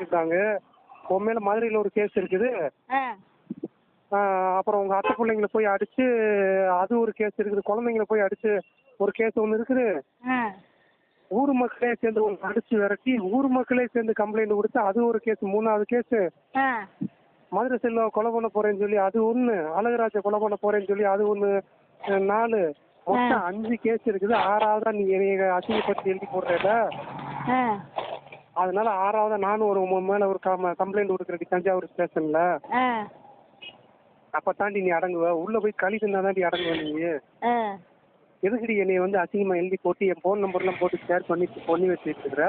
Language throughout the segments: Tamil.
இருக்காங்க உன் மேல மதுரையில ஒரு கேஸ் இருக்குது. அப்புறம் உங்க அத்தை பிள்ளைங்களை போய் அடிச்சு அது ஒரு கேஸ் இருக்குது. குழந்தைங்களை போய் அடிச்சு ஒரு கேஸ் ஒன்று இருக்குது. ஊர் மக்களே சேர்ந்து அடிச்சு விரட்டி ஊர் மக்களே சேர்ந்து கம்ப்ளைண்ட் கொடுத்து அது ஒரு கேஸ் மூணாவது கேஸ் மதுரை செல்வம் கொலை பண்ண போறேன்னு சொல்லி அது ஒண்ணு. அழகராஜ கொலை பண்ண போறேன்னு சொல்லி அது ஒண்ணு. நாலு. மொத்தம் அஞ்சு கேஸ் இருக்குது. ஆறாவதா நீ என்னைய அசிங்கப்படுத்தி எழுதி போடுறல அதனால ஆறாவதா நானும் ஒரு உன் மேல ஒரு கம்ப்ளைண்ட் கொடுக்குறேன் தஞ்சாவூர் ஸ்டேஷன்ல அப்ப தாண்டி நீ அடங்குவ. உள்ள போய் களி தின்னா தாண்டி அடங்குவ நீ. எதுக்குடி என்னைய வந்து அசிங்கமா எழுதி போட்டு என் ஃபோன் நம்பர்லாம் போட்டு ஷேர் பண்ணி பண்ணி வச்சுட்டு இருக்கிற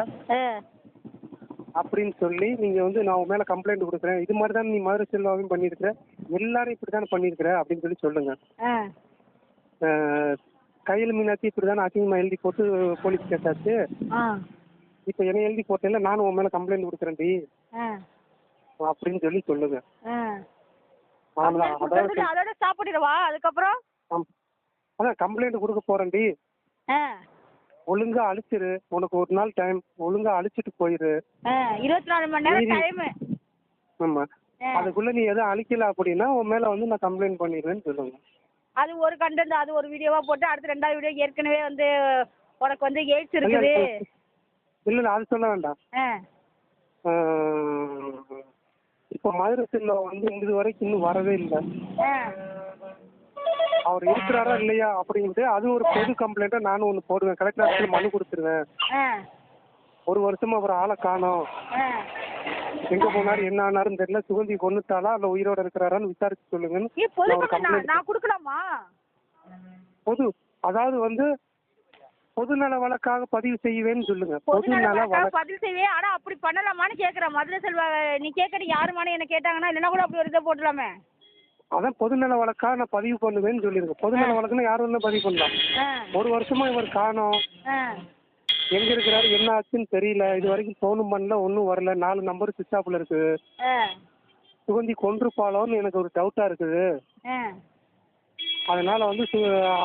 அப்படின்னு சொல்லி நீங்க வந்து நான் உன் மேல கம்ப்ளைண்ட் கொடுக்குறேன். இது மாதிரி தான் நீ மதுரை செல்வாவையும் பண்ணியிருக்கிற? எல்லாரும் இப்படி தானே பண்ணியிருக்கிற? அப்படின்னு சொல்லி சொல்லுங்க. கையில் மீனாட்சி இப்படி தானே அசிங்கமா எழுதி போட்டு போலீஸ் ஆ. இப்போ என்ன எழுதி போட்டேன்ல நானும் உன் மேல கம்ப்ளைண்ட் கொடுக்குறேன்டி அப்படின்னு சொல்லி சொல்லுங்க. அதோட ஸ்டாப் பண்ணிடவா அதுக்கப்புறம். அதான் கம்ப்ளைண்ட் கொடுக்க போறேன்டி. ஒழுங்கா அழிச்சிரு. உனக்கு ஒரு நாள் டைம் ஒழுங்கா அழிச்சிட்டு போயிரு. இருபத்தி நாலு மணி நேரம் டைமு ஆமா. அதுக்குள்ள நீ எதுவும் அழிக்கல அப்படின்னா உன் மேல வந்து நான் கம்ப்ளைண்ட் பண்ணிடுவேன்னு சொல்லுங்க. அது ஒரு கண்டென்ட் அது ஒரு வீடியோவா போட்டு அடுத்து ரெண்டாவது வீடியோ ஏற்கனவே வந்து உனக்கு வந்து எய்ட்ஸ் இருக்குது இல்ல இல்ல அது சொல்ல வேண்டாம். இப்போ மதுரை செல்வம் வந்து இது வரைக்கும் இன்னும் வரவே இல்லை. அவர் இருக்கிறாரா இல்லையா அப்படின்ட்டு அது ஒரு பொது கம்ப்ளைண்ட்டா நானும் ஒன்று போடுவேன். கலெக்டர் ஆஃபீஸில் மனு கொடுத்துருவேன். ஒரு வருஷமா அவர் ஆளை காணோம். எங்க போனாரு என்ன ஆனாருன்னு தெரியல. சுகந்தி கொன்னுட்டாளா இல்ல உயிரோட இருக்கிறாரான்னு விசாரிச்சு சொல்லுங்கன்னு நான் ஒரு கம்ப்ளைண்ட் கொடுக்கலாமா? பொது அதாவது வந்து பொதுநல வழக்காக பதிவு செய்வேன்னு சொல்லுங்க. பொதுநல வழக்கு பதில் செய்வே ஆனா அப்படி பண்ணலாமான்னு கேக்குறேன். மதுரை செல்வா நீ கேட்கறது யாருமானு என்ன கேட்டாங்கன்னா இல்லைன்னா கூட அப்படி ஒரு இதை போட்டுலாமே அதான் பொதுநல வழக்கா நான் பதிவு பண்ணுவேன்னு சொல்லிருங்க. பொதுநல வழக்குன்னா யாரும் வேணா பதிவு பண்ணலாம். ஒரு வருஷமா இவர் காணோம். எங்க இருக்கிறாரு என்ன ஆச்சுன்னு தெரியல. இது வரைக்கும் ஃபோனும் பண்ணல ஒன்றும் வரல. நாலு நம்பர் சுவிட்ச் ஆஃப்ல இருக்குது ஆ. சுகந்தி கொன்றுப்பாளோன்னு எனக்கு ஒரு டவுட்டா இருக்குது. அதனால வந்து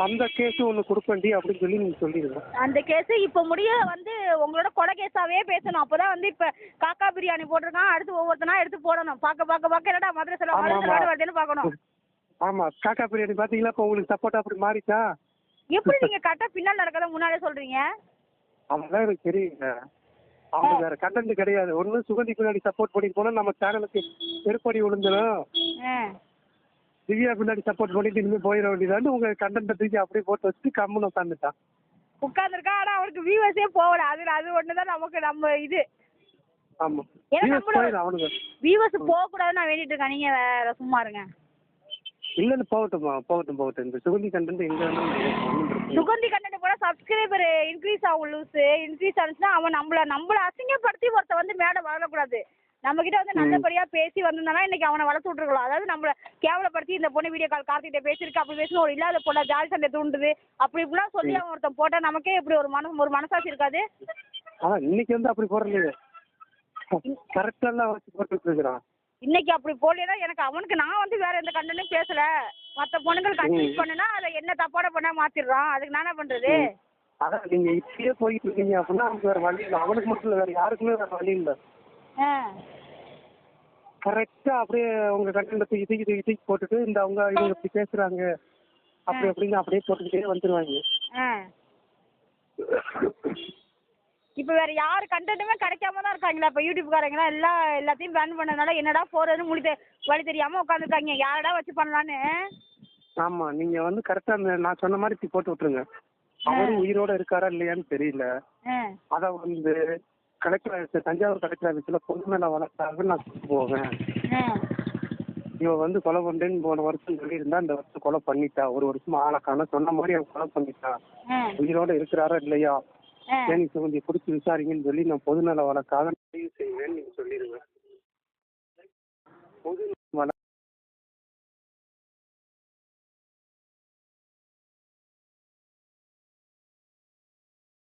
அந்த கேஸும் ஒன்று கொடுப்பேன்டி அப்படின்னு சொல்லி நீங்க சொல்லிடுங்க அந்த கேஸ் இப்போ முடிய வந்து உங்களோட கொலை கேஸாவே பேசணும். அப்பதான் வந்து இப்ப காக்கா பிரியாணி போட்டிருக்கான் அடுத்து ஒவ்வொருத்தனா எடுத்து போடணும். பார்க்க பார்க்க பார்க்க என்னடா மதுரை செல்வா மதுரை வருதுன்னு பார்க்கணும். ஆமா காக்கா பிரியாணி பாத்தீங்களா? இப்போ உங்களுக்கு சப்போர்ட் அப்படி மாறிச்சா? எப்படி நீங்க கரெக்டா பின்னால் நடக்கறத முன்னாலே சொல்றீங்க? அதெல்லாம் எனக்கு தெரியல அவங்க வேற கண்டென்ட் கிடையாது. ஒண்ணு சுகந்தி பின்னாடி சப்போர்ட் பண்ணி போனா நம்ம சேனலுக்கு செருப்படி விழுந்துடும் திவ்யா பின்னாடி சப்போர்ட் பண்ணிட்டு இனிமே போயிட வேண்டியதான்னு உங்க கண்டென்ட் தூக்கி அப்படியே போட்டு வச்சுட்டு கம்முன்னு உட்காந்துட்டான் உட்காந்துருக்கா ஆனா அவருக்கு வியூவர்ஸே போகல. அது அது ஒண்ணுதான் நமக்கு நம்ம இது. ஆமா. வியூவர்ஸ் போக கூடாதுன்னு நான் வேண்டிட்டு இருக்கேன். நீங்க வேற சும்மா இருங்க. இல்ல இல்ல போகட்டும்மா போகட்டும் போகட்டும். இந்த சுகந்தி கண்டென்ட் எங்க. சுகந்தி கண்டென்ட் கூட சப்ஸ்கிரைபர் இன்க்ரீஸ் ஆகும் லூஸ் இன்க்ரீஸ் ஆனிச்சுன்னா அவன் நம்மள நம்மள அசிங்கப்படுத்தி ஒருத்த வந்து மேடை வளரக்கூடாது. நம்ம கிட்ட வந்து நல்லபடியா பேசி வந்திருந்தானா இன்னைக்கு அவனை வளர்த்து விட்டுருக்கலாம். அதாவது நம்மள கேவலப்படுத்தி இந்த பொண்ணு வீடியோ கால் கார்த்திகிட்ட பேசியிருக்கு அப்படி பேசணும் ஒரு இல்லாத பொண்ணை ஜாலி சண்டை தூண்டுது. அப்படி இப்படிலாம் சொல்லி அவன் ஒருத்தன் போட்டா நமக்கே இப்படி ஒரு மனசு ஒரு மனசாட்சி இருக்காது. அதான் இன்னைக்கு வந்து அப்படி போடுறது கரெக்டா எல்லாம் வச்சு போட்டுட்டு இருக்கிறான் இன்னைக்கு அப்படி போடலைன்னா எனக்கு அவனுக்கு நான் வந்து வேற எந்த கண்டனும் பேசல. மற்ற பொண்ணுங்கள் கன்ஃபியூஸ் பண்ணுனா அதை என்ன தப்பான பண்ண மாத்திடுறான். அதுக்கு நான் பண்றது? அதான் நீங்க இப்படியே போயிட்டு இருக்கீங்க அப்படின்னா அவனுக்கு வேற வழி இல்லை. அவனுக்கு மட்டும் இல்லை வேற யாருக்குமே வேற வழி இல்லை. ஆ. கரெக்டா அப்படியே உங்க கண்டென்ட் தூக்கி தூக்கி தூக்கி தூக்கி போட்டுட்டு இந்த அவங்க இவங்க இப்படி பேசுறாங்க. அப்படி அப்படின்னு அப்படியே போட்டுக்கிட்டே வந்துருவாங்க. இப்போ வேற யார் கண்டென்ட்டுமே கிடைக்காம தான் இருக்காங்களா இப்போ யூடியூப்காரங்களாம் எல்லா எல்லாத்தையும் பேன் பண்ணதுனால என்னடா போறதுன்னு முடி வழி தெரியாம உட்காந்துருக்காங்க யாரடா வச்சு பண்ணலான்னு? ஆமா நீங்க வந்து கரெக்டா நான் சொன்ன மாதிரி போட்டு விட்டுருங்க. அவரும் உயிரோட இருக்காரா இல்லையான்னு தெரியல. அத வந்து கலெக்டர் ஆஃபீஸ் தஞ்சாவூர் கலெக்டர் ஆஃபீஸில் பொது மேலே வழக்காக நான் போவேன். இவ வந்து கொலை பண்றேன்னு போன வருஷம் சொல்லியிருந்தா இந்த வருஷம் கொலை பண்ணிட்டா. ஒரு வருஷம் ஆளக்கான சொன்ன மாதிரி அவன் கொலை பண்ணிட்டா. உயிரோட இருக்கிறாரா இல்லையா? ஏன் கொஞ்சம் பிடிச்சி விசாரிங்கன்னு சொல்லி நான் பொதுநல வழக்காக நிறைவு செய்வேன் நீங்க சொல்லிடுவேன் பொது